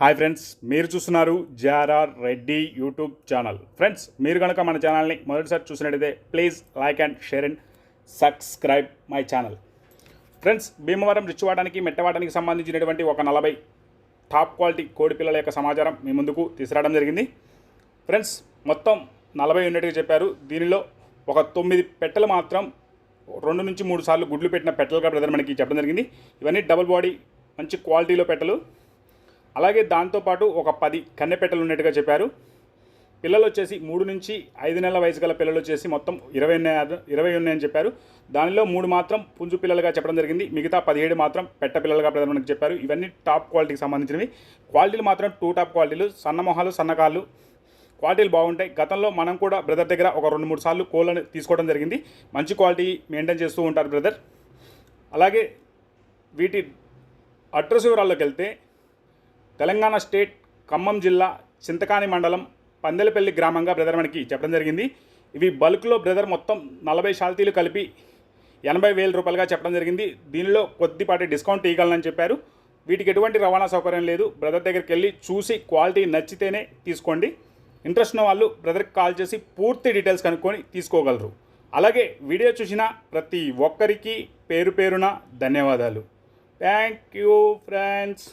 Hi friends మీరు చూస్తున్నారు JRR Reddy YouTube channel. Friends మీరు కనుక మన ఛానల్ని మొదటిసారి చూసినట్టయితే please like and share and subscribe my channel. Friends Bhimavaram రిచ్వాడానికి మెట్టవాడానికి సంబంధించినటువంటి ఒక నలభై టాప్ క్వాలిటీ కోడి పిల్లల యొక్క సమాచారం మీ ముందుకు తీసుకురావడం జరిగింది. ఫ్రెండ్స్ మొత్తం నలభై ఉన్నట్టుగా చెప్పారు. దీనిలో ఒక తొమ్మిది పెట్టెలు మాత్రం రెండు నుంచి మూడు సార్లు గుడ్లు పెట్టిన పెట్టెలుగా బ్రదర్ మనకి చెప్పడం జరిగింది. ఇవన్నీ డబుల్ బాడీ మంచి క్వాలిటీలో పెట్టలు. అలాగే దాంతోపాటు ఒక పది కన్నె పెట్టెలు ఉన్నట్టుగా చెప్పారు. పిల్లలు వచ్చేసి మూడు నుంచి ఐదు నెలల వయసు గల పిల్లలు వచ్చేసి మొత్తం ఇరవై ఉన్నాయి ఇరవై ఉన్నాయని చెప్పారు. దానిలో మూడు మాత్రం పుంజు పిల్లలుగా చెప్పడం జరిగింది. మిగతా పదిహేడు మాత్రం పెట్ట పిల్లలుగా ప్రధానమంత్రి చెప్పారు. ఇవన్నీ టాప్ క్వాలిటీకి సంబంధించినవి. క్వాలిటీలు మాత్రం టూ టాప్ క్వాలిటీలు. సన్న మొహాలు సన్నకాళ్ళు క్వాలిటీలు బాగుంటాయి. గతంలో మనం కూడా బ్రదర్ దగ్గర ఒక రెండు మూడు సార్లు కోళ్ళని తీసుకోవడం జరిగింది. మంచి క్వాలిటీ మెయింటైన్ చేస్తూ ఉంటారు బ్రదర్. అలాగే వీటి అడ్రస్ వివరాల్లోకి వెళ్తే తెలంగాణ స్టేట్ ఖమ్మం జిల్లా చింతకాని మండలం పందెలపల్లి గ్రామంగా బ్రదర్ మనకి చెప్పడం జరిగింది. ఇవి బల్క్లో బ్రదర్ మొత్తం నలభై షాల్తీలు కలిపి ఎనభై వేల రూపాయలుగా చెప్పడం జరిగింది. దీనిలో కొద్దిపాటి డిస్కౌంట్ ఇవ్వగలనని చెప్పారు. వీటికి ఎటువంటి రవాణా సౌకర్యం లేదు. బ్రదర్ దగ్గరికి వెళ్ళి చూసి క్వాలిటీ నచ్చితేనే తీసుకోండి. ఇంట్రెస్ట్ ఉన్న వాళ్ళు బ్రదర్కి కాల్ చేసి పూర్తి డీటెయిల్స్ కనుక్కొని తీసుకోగలరు. అలాగే వీడియో చూసిన ప్రతి ఒక్కరికి పేరు పేరున ధన్యవాదాలు. Thank you friends.